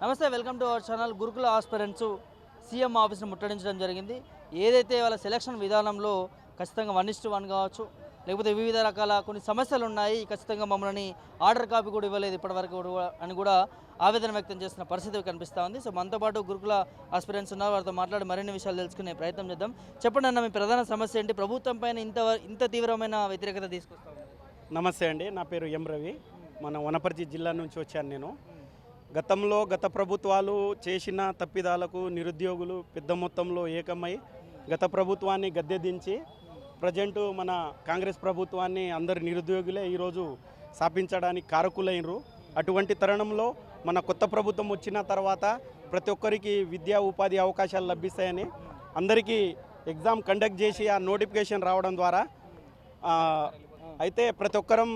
నమస్తే welcome to our channel. Gurukula aspirants CM ఆఫీస్ని ముట్టడించడం జరిగింది. ఏదైతే వాళ్ళ సెలక్షన్ విధానంలో ఖచ్చితంగా వన్ ఇస్ వన్ కావచ్చు లేకపోతే వివిధ రకాల కొన్ని సమస్యలు ఉన్నాయి ఖచ్చితంగా మమ్మల్ని ఆర్డర్ కాపీ కూడా ఇవ్వలేదు ఇప్పటివరకు కూడా అని కూడా ఆవేదన వ్యక్తం చేస్తున్న పరిస్థితి కనిపిస్తూ ఉంది. సో మనతో పాటు గురుకుల ఆస్పిరెంట్స్ ఉన్నారు. వారితో మాట్లాడి మరిన్ని విషయాలు తెలుసుకునే ప్రయత్నం చేద్దాం. చెప్పండి అన్న మీ ప్రధాన సమస్య ఏంటి? ప్రభుత్వం పైన ఇంత ఇంత తీవ్రమైన వ్యతిరేకత తీసుకొస్తాం నమస్తే అండి. నా పేరు ఎం రవి. మన వనపర్తి జిల్లా నుంచి వచ్చాను నేను. గతంలో గత ప్రభుత్వాలు చేసిన తప్పిదాలకు నిరుద్యోగులు పెద్ద మొత్తంలో ఏకమై గత ప్రభుత్వాన్ని గద్దెదించి ప్రజెంటు మన కాంగ్రెస్ ప్రభుత్వాన్ని అందరు నిరుద్యోగులే ఈరోజు స్థాపించడానికి కారకులైనరు. అటువంటి తరుణంలో మన కొత్త ప్రభుత్వం వచ్చిన తర్వాత ప్రతి ఒక్కరికి విద్యా ఉపాధి అవకాశాలు లభిస్తాయని అందరికీ ఎగ్జామ్ కండక్ట్ చేసి ఆ నోటిఫికేషన్ రావడం ద్వారా అయితే ప్రతి ఒక్కరం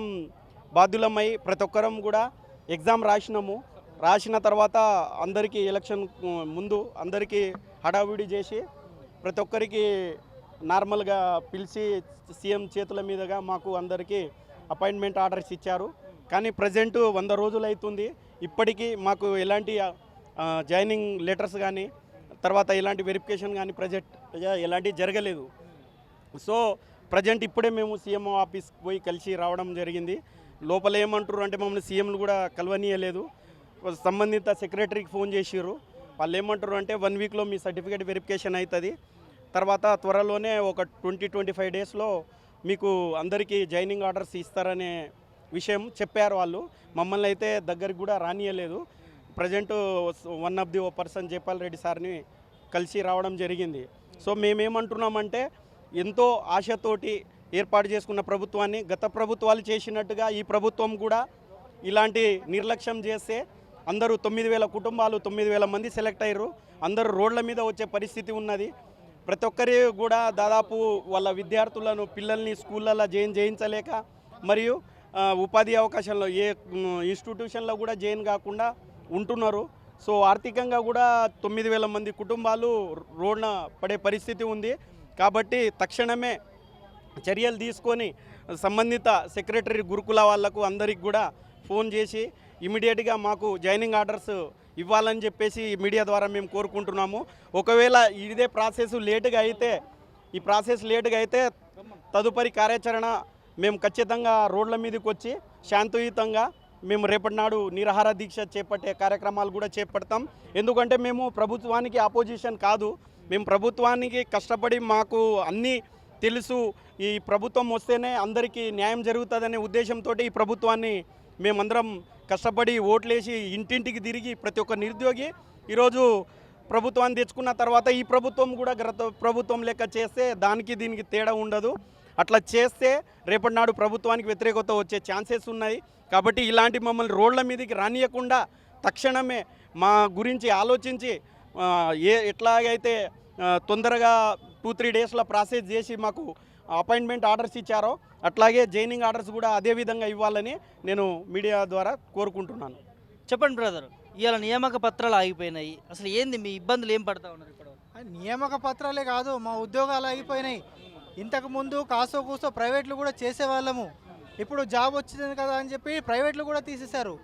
బాధ్యులమై ప్రతి ఒక్కరం కూడా ఎగ్జామ్ రాసినాము. రాసిన తర్వాత అందరికీ ఎలక్షన్ ముందు అందరికీ హడావిడి చేసి ప్రతి ఒక్కరికి నార్మల్గా పిలిచి సీఎం చేతుల మీదుగా మాకు అందరికీ అపాయింట్మెంట్ ఆర్డర్స్ ఇచ్చారు. కానీ ప్రజెంట్ వంద రోజులు అవుతుంది. ఇప్పటికీ మాకు ఎలాంటి జాయినింగ్ లెటర్స్ కానీ తర్వాత ఎలాంటి వెరిఫికేషన్ కానీ ప్రజెంట్ ఎలాంటివి జరగలేదు. సో ప్రజెంట్ ఇప్పుడే మేము సీఎం ఆఫీస్కి పోయి కలిసి రావడం జరిగింది. లోపల ఏమంటారు అంటే మమ్మల్ని సీఎంలు కూడా కలవనీయలేదు. సంబంధిత సెక్రటరీకి ఫోన్ చేసిర్రు. వాళ్ళు ఏమంటారు అంటే వన్ వీక్లో మీ సర్టిఫికేట్ వెరిఫికేషన్ అవుతుంది. తర్వాత త్వరలోనే ఒక ట్వంటీ ట్వంటీ ఫైవ్ డేస్లో మీకు అందరికీ జాయినింగ్ ఆర్డర్స్ ఇస్తారనే విషయం చెప్పారు వాళ్ళు. మమ్మల్ని అయితే దగ్గరికి కూడా రానియలేదు. Present one of the O person Jaipal Reddy సార్ని కలిసి రావడం జరిగింది. సో మేమేమంటున్నామంటే ఎంతో ఆశతోటి ఏర్పాటు చేసుకున్న ప్రభుత్వాన్ని గత ప్రభుత్వాలు చేసినట్టుగా ఈ ప్రభుత్వం కూడా ఇలాంటి నిర్లక్ష్యం చేస్తే అందరూ తొమ్మిది వేల కుటుంబాలు తొమ్మిది వేల మంది సెలెక్ట్ అయ్యారు. అందరూ రోడ్ల మీద వచ్చే పరిస్థితి ఉన్నది. ప్రతి ఒక్కరి కూడా దాదాపు వాళ్ళ విద్యార్థులను పిల్లల్ని స్కూళ్ళల్లో జైన్ చేయించలేక మరియు ఉపాధి అవకాశాల్లో ఏ ఇన్స్టిట్యూషన్లో కూడా జైన్ కాకుండా ఉంటున్నారు. సో ఆర్థికంగా కూడా తొమ్మిది వేల మంది కుటుంబాలు రోడ్న పడే పరిస్థితి ఉంది. కాబట్టి తక్షణమే చర్యలు తీసుకొని సంబంధిత సెక్రటరీ గురుకుల వాళ్ళకు అందరికి కూడా ఫోన్ చేసి ఇమీడియట్గా మాకు జాయినింగ్ ఆర్డర్స్ ఇవ్వాలని చెప్పేసి మీడియా ద్వారా మేము కోరుకుంటున్నాము. ఒకవేళ ఇదే ప్రాసెస్ లేటుగా అయితే ఈ ప్రాసెస్ లేటుగా అయితే తదుపరి కార్యాచరణ మేము ఖచ్చితంగా రోడ్ల మీదకి వచ్చి శాంతియుతంగా మేము రేపటి నాడు నిరాహార దీక్ష చేపట్టే కార్యక్రమాలు కూడా చేపడతాం. ఎందుకంటే మేము ప్రభుత్వానికి ఆపోజిషన్ కాదు. మేము ప్రభుత్వానికి కష్టపడి మాకు అన్నీ తెలుసు. ఈ ప్రభుత్వం వస్తేనే అందరికీ న్యాయం జరుగుతుందనే ఉద్దేశంతో ఈ ప్రభుత్వాన్ని మేమందరం కష్టపడి ఓట్లేసి ఇంటింటికి తిరిగి ప్రతి ఒక్క నిరుద్యోగి ఈరోజు ప్రభుత్వాన్ని తెచ్చుకున్న తర్వాత ఈ ప్రభుత్వం కూడా గత ప్రభుత్వం లెక్క చేస్తే దానికి దీనికి తేడా ఉండదు. అట్లా చేస్తే రేపటి నాడు ప్రభుత్వానికి వ్యతిరేకత వచ్చే ఛాన్సెస్ ఉన్నాయి. కాబట్టి ఇలాంటి మమ్మల్ని రోడ్ల మీదకి రానియకుండా తక్షణమే మా గురించి ఆలోచించి ఏ ఎట్లాగైతే తొందరగా టూ త్రీ డేస్లో ప్రాసెస్ చేసి మాకు అపాయింట్మెంట్ ఆర్డర్స్ ఇచ్చారో అట్లాగే జైనింగ్ ఆర్డర్స్ కూడా అదే విధంగా ఇవ్వాలని నేను మీడియా ద్వారా కోరుకుంటున్నాను. చెప్పండి బ్రదర్ ఇవాళ నియామక పత్రాలు ఆగిపోయినాయి. అసలు ఏంది మీ ఇబ్బందులు ఏం పడతా ఉన్నారు ఇప్పుడు? నియామక పత్రాలే కాదు మా ఉద్యోగాలు ఆగిపోయినాయి. ఇంతకు ముందు కాసో కూసో ప్రైవేట్లు కూడా చేసేవాళ్ళము. ఇప్పుడు జాబ్ వచ్చింది కదా అని చెప్పి ప్రైవేట్లు కూడా తీసేశారు.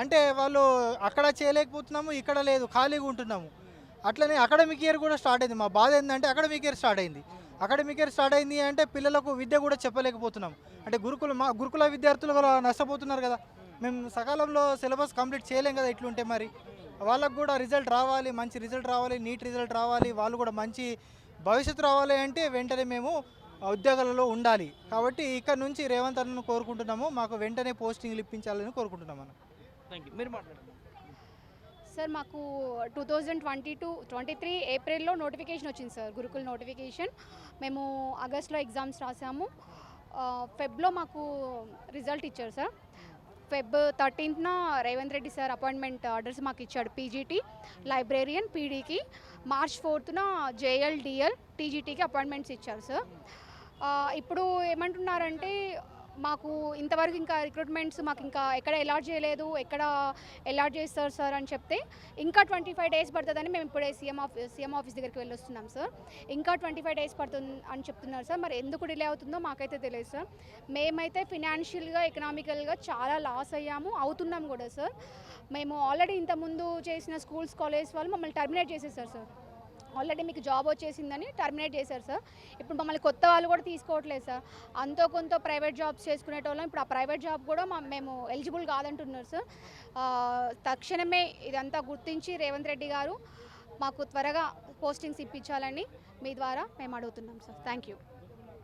అంటే వాళ్ళు అక్కడ చేయలేకపోతున్నాము ఇక్కడ లేదు ఖాళీగా ఉంటున్నాము. అట్లనే అకాడమిక్ ఇయర్ కూడా స్టార్ట్ అయింది. మా బాధ ఏంటంటే అకాడమిక్ ఇయర్ స్టార్ట్ అయింది. అకాడమిక్ ఇయర్ స్టార్ట్ అయింది అంటే పిల్లలకు విద్య కూడా చెప్పలేకపోతున్నాం. అంటే గురుకుల మా గురుకుల విద్యార్థులు నష్టపోతున్నారు కదా. మేము సకాలంలో సిలబస్ కంప్లీట్ చేయలేం కదా ఇట్లుంటే మరి. వాళ్ళకు కూడా రిజల్ట్ రావాలి మంచి రిజల్ట్ రావాలి నీట్ రిజల్ట్ రావాలి. వాళ్ళు కూడా మంచి భవిష్యత్తు రావాలి అంటే వెంటనే మేము ఉద్యోగాలలో ఉండాలి. కాబట్టి ఇక్కడ నుంచి రేవంత్ అన్నను కోరుకుంటున్నాము. మాకు వెంటనే పోస్టింగ్లు ఇప్పించాలని కోరుకుంటున్నాం అన్న. థ్యాంక్ యూ మీరు మాట్లాడండి. సార్ మాకు two thousand twenty two twenty three ఏప్రిల్లో నోటిఫికేషన్ వచ్చింది సార్ గురుకుల్ నోటిఫికేషన్. మేము ఆగస్ట్లో ఎగ్జామ్స్ రాసాము. ఫెబ్లో మాకు రిజల్ట్ ఇచ్చారు sir. Feb థర్టీన్త్న Revanth Reddy sir appointment orders మాకు ఇచ్చాడు పీజీటీ లైబ్రేరియన్ పీడీకి. మార్చ్ ఫోర్త్న జేఎల్ డిఎల్ టీజీటీకి అపాయింట్మెంట్స్ ఇచ్చారు సార్. ఇప్పుడు ఏమంటున్నారంటే మాకు ఇంతవరకు ఇంకా రిక్రూట్మెంట్స్ మాకు ఇంకా ఎక్కడ ఎలాట్ చేయలేదు ఎక్కడ ఎలాట్ చేస్తారు సార్ అని చెప్తే ఇంకా ట్వంటీ ఫైవ్ డేస్ పడుతుందని మేము ఇప్పుడే సీఎం ఆఫీస్ సీఎం ఆఫీస్ దగ్గరికి వెళ్ళొస్తున్నాం సార్ ఇంకా ట్వంటీ ఫైవ్ డేస్ పడుతుంది అని చెప్తున్నారు సార్ మరి ఎందుకు డిలే అవుతుందో మాకైతే తెలియదు సార్ మేమైతే ఫినాన్షియల్గా ఎకనామికల్గా చాలా లాస్ అయ్యాము అవుతున్నాం కూడా సార్ మేము ఆల్రెడీ ఇంతకుముందు చేసిన స్కూల్స్ కాలేజ్ వాళ్ళు మమ్మల్ని టర్మినేట్ చేసేసారు సార్ ఆల్రెడీ మీకు జాబ్ వచ్చేసిందని టర్మినేట్ చేశారు సార్. ఇప్పుడు మమ్మల్ని కొత్త వాళ్ళు కూడా తీసుకోవట్లేదు సార్. అంతో కొంత ప్రైవేట్ జాబ్స్ చేసుకునేటోళ్ళం. ఇప్పుడు ఆ ప్రైవేట్ జాబ్ కూడా మేము ఎలిజిబుల్ కాదంటున్నారు సార్. తక్షణమే ఇదంతా గుర్తించి రేవంత్ రెడ్డి గారు మాకు త్వరగా పోస్టింగ్స్ ఇప్పించాలని మీ ద్వారా మేము అడుగుతున్నాం సార్. Thank you.